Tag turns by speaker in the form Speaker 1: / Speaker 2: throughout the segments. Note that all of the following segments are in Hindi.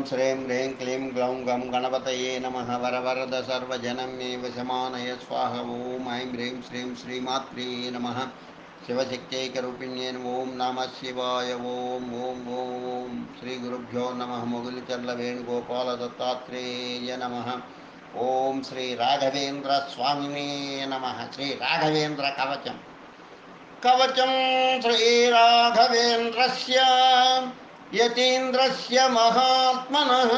Speaker 1: ॐ श्रीं ह्रीं क्लीं ग्लौं गं गणपतये नमः वरवरद सर्वजनं मे वशमानय स्वाहा ॐ ऐं ह्रीं श्रीं श्रीमात्रे नमः शिवशक्त्यैकरूपिण्ये ॐ नमः शिवाय ॐ ॐ ॐ श्रीगुरुभ्यो नमः मुगुलिचल्लवेणुगोपालदत्तात्रेय नमः ॐ श्रीराघवेन्द्रस्वामिने नमः श्रीराघवेन्द्रकवचम् कवचं श्रीराघवेन्द्रस्य यतीन्द्रस्य महात्मनः।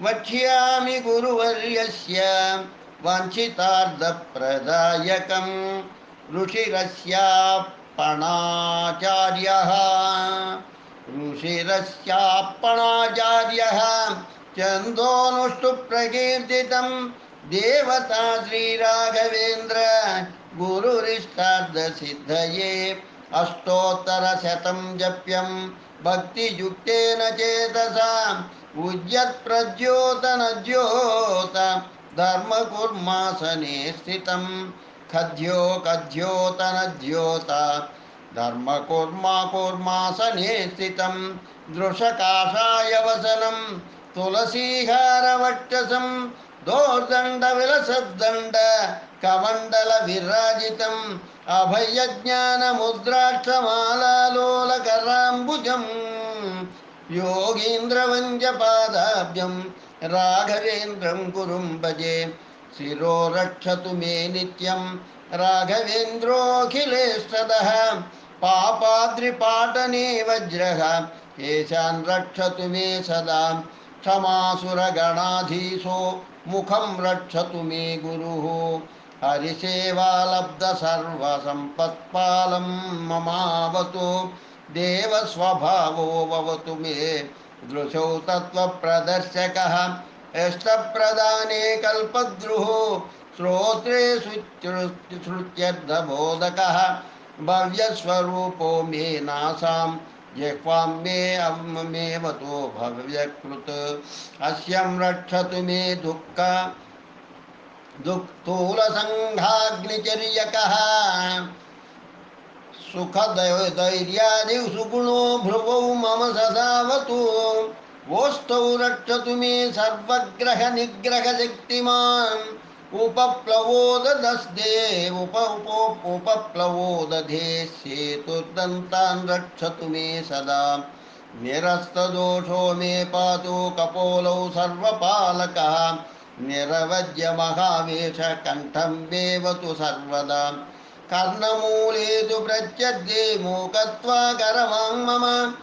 Speaker 1: वक्ष्यामि गुरुवर्यस्य वाञ्छितार्धप्रदायकं ऋषिरस्यापणाचार्यः। ऋषिरस्यापणाचार्यः चन्दोनुष्टुप्रकीर्तितं देवता श्रीराघवेन्द्र गुरुरिष्टार्धसिद्धये अष्टोत्तरशतं जप्यं भक्तियुक्तेन चेतसा उद्यत्प्रद्योतनद्योत धर्मकुर्मासने स्थितं खद्यो कद्योतनद्योत धर्मकुर्मा कुर्मासने स्थितं दृशकाषायवसनं तुलसीहारवक्षसं दोर्दण्डविलसद्दण्ड कमण्डलविराजितम् अभयज्ञानमुद्राक्षमालालोलकराम्बुजम् योगीन्द्रवन्द्यपादाब्जं राघवेन्द्रं गुरुं भजे। शिरो रक्षतु मे नित्यं राघवेन्द्रोऽखिलेष्टदः पापाद्रिपाटने वज्रः येषान् रक्षतु मे सदा। क्षमासुरगणाधीशो, मुखं रक्षतु मे गुरुः। हरिसेवालब्धसर्वसम्पत्पालं ममावतु। देवस्वभावो भवतु मे। दृशौ तत्त्वप्रदर्शकः। इष्टप्रदाने कल्पद्रुः श्रोत्रे श्रुत्यर्थबोधकः भव्यस्वरूपो मे नासां। जिह्वां मे अम्मेवतो भव्यकृत्। अस्यं रक्षतु मे दुःख। दुःस्थूलसङ्घाग्निचर्यकः सुखदैर्यादि सुगुणो भ्रुवौ मम सदावतु। वोष्ठौ रक्षतु मे सर्वग्रहनिग्रहशक्तिमान्। उपप्लवोदस्दे उप उपो उपप्लवोदधे सेतुर्दन्तान् रक्षतु मे सदा। निरस्तदोषो मे पातु कपोलौ सर्वपालकः। निरवज्यमहावेशकण्ठं वेवतु सर्वदा। कर्णमूले तु प्रत्यद्ये मूकत्वाकरवां मम।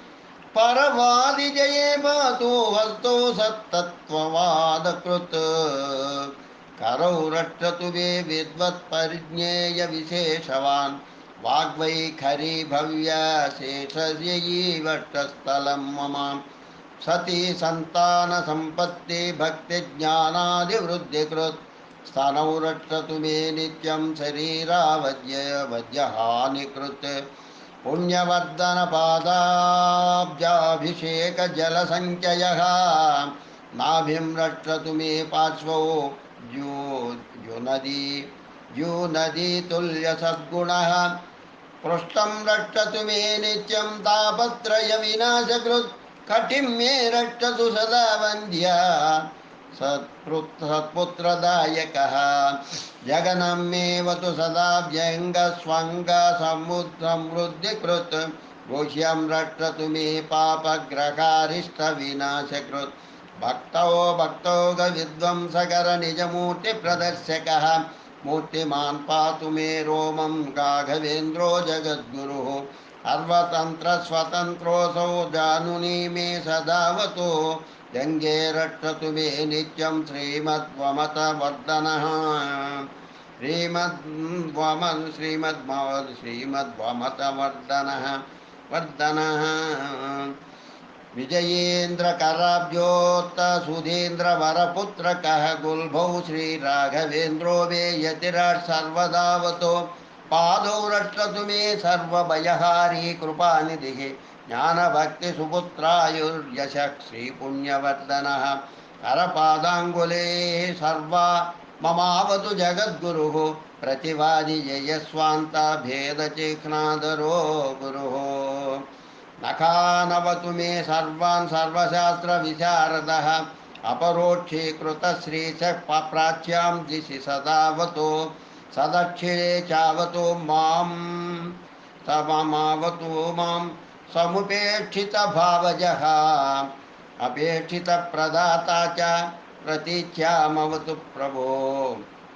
Speaker 1: परवादिजये पातु हस्तौ सत्तत्त्ववादकृत् करौ रक्षतु मे विद्वत्परिज्ञेयविशेषवान् वाग्वैखरी भव्यशेषयैवष्टस्थलं मम। सती संतान संपत्ति सन्तानसम्पत्ति भक्तिज्ञानादिवृद्धिकृत् स्तनौ रक्षतु मे नित्यं शरीरावद्य वद्यहानिकृत् पुण्यवर्धनपादाब्जाभिषेकजलसञ्चयः नाभिं रक्षतु मे पार्श्वौ जो जुनदी जुनदीतुल्यसद्गुणः पृष्ठं रक्षतु मे नित्यं तापत्रयविनाशकृत्। कटिं मे रक्षतु सदा वन्द्या सत्पुत्रदायकः। जगनं मेवतु सदा व्यङ्गस्वङ्गसमुद्रमृद्धिकृत् गुह्यं रक्षतु मे पापग्रहारिष्टविनाशकृत्। भक्तौ भक्तौ गविध्वंसकरनिजमूर्तिप्रदर्शकः मूर्तिमान् पातु मे रोमं राघवेन्द्रो जगद्गुरुः। सर्वतन्त्रस्वतन्त्रोऽसौ जानुनी मे सदावतु। गङ्गे रक्षतु मे नित्यं श्रीमद्वमतवर्धनः। श्रीमद्वम श्रीमद् श्रीमद्वमतवर्धनः। वर्धनः। विजयेन्द्रकराब्जोत्तसुधीन्द्रवरपुत्रकः गुल्भौ श्रीराघवेन्द्रो मे यतिराट् सर्वदावतो। पादौ रक्षतु मे सर्वभयहारी कृपानिधिः ज्ञानभक्तिसुपुत्रायुर्यशः श्रीपुण्यवर्धनः। करपादाङ्गुले सर्वा ममावतु जगद्गुरुः। प्रतिवादि जयस्वान्ता भेदचिह्नादरो गुरुः। नखानवतु मे सर्वान् सर्वशास्त्रविशारदः। अपरोक्षीकृतश्रीशः प्राच्यां दिशि सदावतो। सदक्षिणे चावतो माँ सममावतु माँ, समुपेक्षितभावजः, अपेक्षितप्रदाता च प्रतीच्यामवतु प्रभो।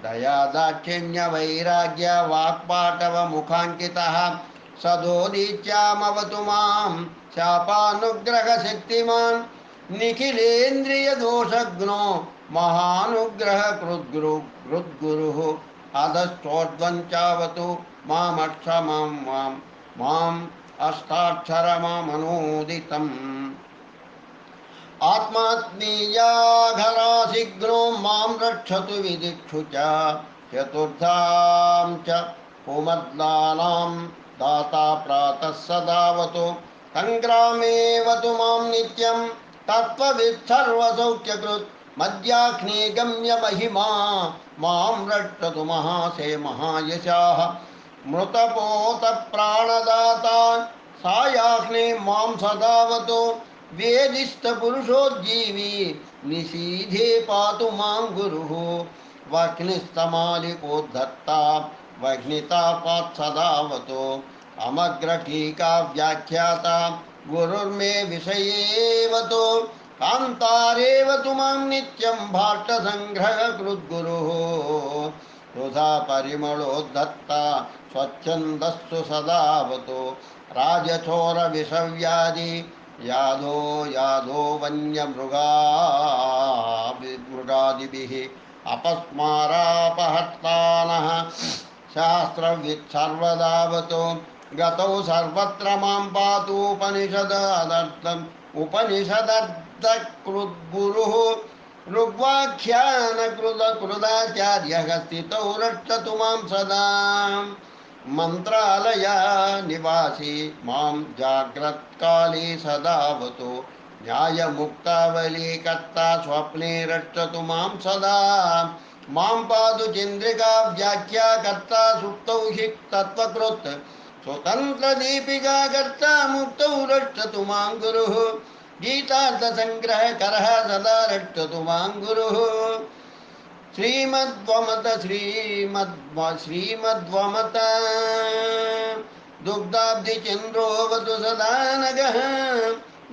Speaker 1: दया दाक्षिण्यवैराग्य वाक्पाटवमुखाङ्कितः सदोदीच्यामवतु माँ शापानुग्रहशक्तिमान् निखिलेन्द्रियदोषग्नो महानुग्रहकृद्गुरु कृद्गुरुः। अधस्तोद्वं चावतु मामक्षमं माँ माम् अष्टाक्षरमनूदितम् आत्मात्मीयाघराशिघ्नो माँ रक्षतु विदिक्षु च, चतुर्थां च कुमद्लानां दाता प्रातः सदावतु, सङ्ग्रामेवतु माँ नित्यं, तत्त्ववित्सर्वसौख्यकृत् मद्याह्ने गम्य महिमा माँ रक्षतु महासे महायशाः। मृतपोतप्राणदाता सायाह्ने माँ सदावतु वेदिष्टपुरुषोज्जीवी निषीधे पातु माँ गुरुः। वह्निस्तमालिकोद्धत्ता वह्निता पात्सदावतु अमग्रटीका व्याख्याता, गुरुर्मे विषयेवतु कान्तारेव तु माँ नित्यं भाष्टसङ्ग्रहकृद्गुरुः। वृथा परिमळोद्धत्ता स्वच्छन्दस्तु सदावतु। यादो यादो वन्यमृगा मृगादिभिः अपस्मारापहत्तानः शास्त्रवित्सर्वदावतु गतौ सर्वत्र माँ पातूपनिषदर्थम् ऋग्वाख्यानकृतकृदाचार्यः स्थितौ रक्षतु माँ सदा। मन्त्रालया निवासी माँ जाग्रत्काले न्यायमुक्तावलीकर्ता स्वप्ने रक्षतु माँ सदा। माँ पातु चन्द्रिका व्याख्या कर्ता सुप्तौ हि तत्त्वकृत् मुक्तौ रक्षतु माँ गुरुः। गीतार्थसङ्ग्रहकरः सदा रक्षतु माँ गुरुः। श्रीमद्वमत, श्रीमद्व, श्रीमद्वमत। दुग्धाब्धिचन्द्रोऽवतु सदा नगः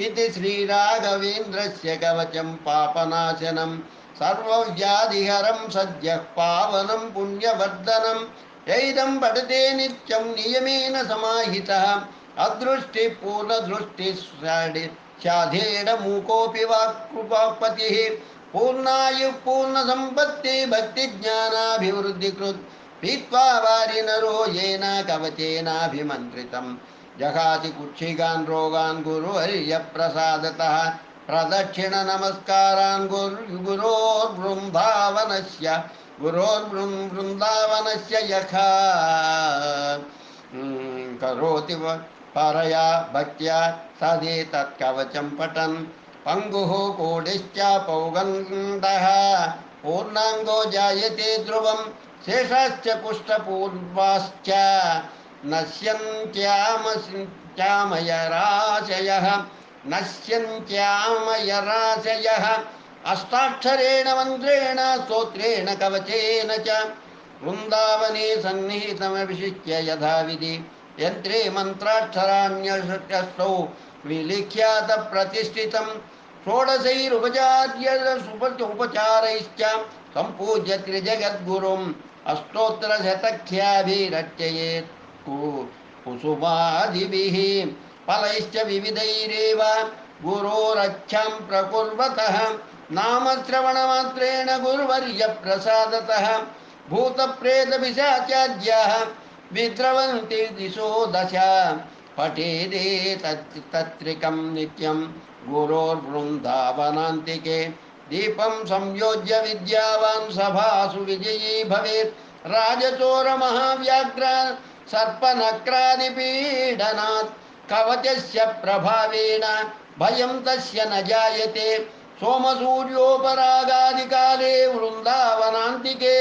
Speaker 1: इति श्रीराघवेन्द्रस्य कवचं पापनाशनं सर्वव्याधिहरं सद्यः पावनं पुण्यवर्धनं। यैदं पठते नित्यं नियमेन समाहितः। अदृष्टिपूर्णदृष्टिः शाधेन मूकोऽपि वाक्कृपापतिः पूर्णायुः पूर्णसम्पत्ति भक्तिज्ञानाभिवृद्धिकृत् पीत्वा वारिनरो येन कवचेनाभिमन्त्रितं जहाति कुक्षिगान् रोगान् गुरुवर्यप्रसादतः प्रदक्षिणनमस्कारान् गुरु गुरोर्बृन्दावनस्य गुरोर्बृन् वृन्दावनस्य यथा। करोति व परया भक्त्या सदेतत्कवचं पठन्। पङ्गुः कोडिश्च पौगण्डः पूर्णाङ्गो जायते ध्रुवं। शेषश्च कुष्ठपूर्वाश्च नश्यन्त्यामश्यामयराशयः नश्यन्त्यामयराशयः। अष्टाक्षरेण मन्त्रेण, स्तोत्रेण, कवचेन च। वृन्दावने सन्निहितमविशिष्य यथाविधि। यन्त्रे मन्त्राक्षराण्यष्टौ विलिख्यात प्रतिष्ठितं षोडशैरुपचार्य उपचारैश्च सम्पूज्य त्रिजगद्गुरुम् अष्टोत्तरशतख्याभिरचयेत् कु- कुसुमादिभिः फलैश्च विविधैरेव गुरोरक्षां प्रकुर्वतः नामश्रवणमात्रेण गुरुवर्यप्रसादतः विद्रवन्ति दिशो दश पठेदे तत् तत्रिकं नित्यं गुरोर्वृन्दावनान्तिके। दीपं संयोज्य विद्यावान् सभासु विजयी भवेत्। राजचोरमहाव्याघ्र सर्पनक्रादिपीडनात्। कवचस्य प्रभावेण भयं तस्य न जायते। सोमसूर्योपरागादिकाले वृन्दावनान्तिके।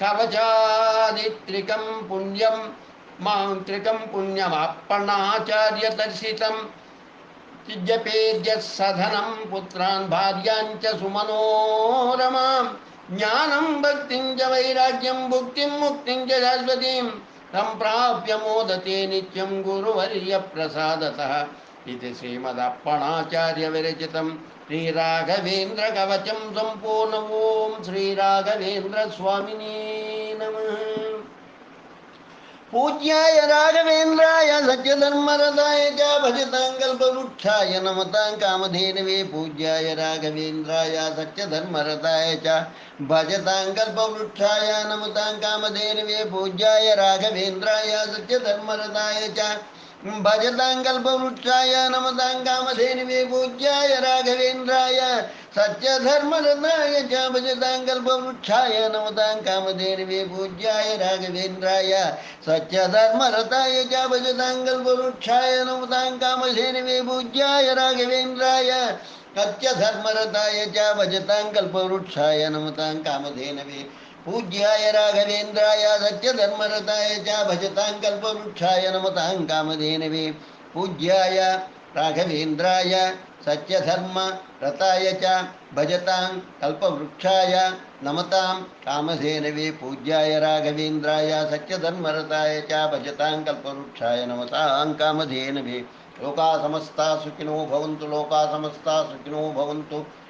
Speaker 1: कवचादित्रिकं पुण्यं मान्त्रिकं पुण्यमाप्पणाचार्यदर्शितं जपेद्यः सधनं पुत्रान् भार्याञ्च सुमनोरमां, ज्ञानं भक्तिं च वैराग्यं, भुक्तिं मुक्तिं च शाश्वतीं सम्प्राप्य मोदते नित्यं गुरुवर्यप्रसादतः। इति श्रीमदप्पणाचार्यविरचितं श्रीराघवेन्द्रकवचं सम्पूर्ण ॐ श्रीराघवेन्द्रस्वामिने नमः। पूज्याय राघवेन्द्राय सत्यधर्मरताय च भजताङ्कल्पवृक्षाय नमतां कामधेनवे पूज्याय राघवेन्द्राय सत्यधर्मरताय च भजताङ्कल्पवृक्षाय नमतां कामधेनवे पूज्याय राघवेन्द्राय सत्यधर्मरताय च भजताङ्कल्पवृक्षाय नमतां कामधेनवे पूज्याय, राघवेन्द्राय सत्यधर्मरताय च भजताङ्कल्पवृक्षाय नमतां कामधेनवे पूज्याय, राघवेन्द्राय सत्यधर्मरताय च भजताङ्कल्पवृक्षाय नमतां कामधेनवे पूज्याय, राघवेन्द्राय सत्यधर्मरताय च भजताङ्कल्पवृक्षाय नमतां कामधेनवे पूज्याय राघवेन्द्राय सत्यधर्मरताय च भजतां कल्पवृक्षाय नमतां कामधेनवे। पूज्याय राघवेन्द्राय सत्यधर्मरताय च भजतां कल्पवृक्षाय नमतां कामधेनवे। पूज्याय राघवेन्द्राय सत्यधर्मरताय च भजतां कल्पवृक्षाय नमतां कामधेनवे। लोका समस्ता सुखिनो भवन्तु लोका समस्ता सुखिनो भवन्तु।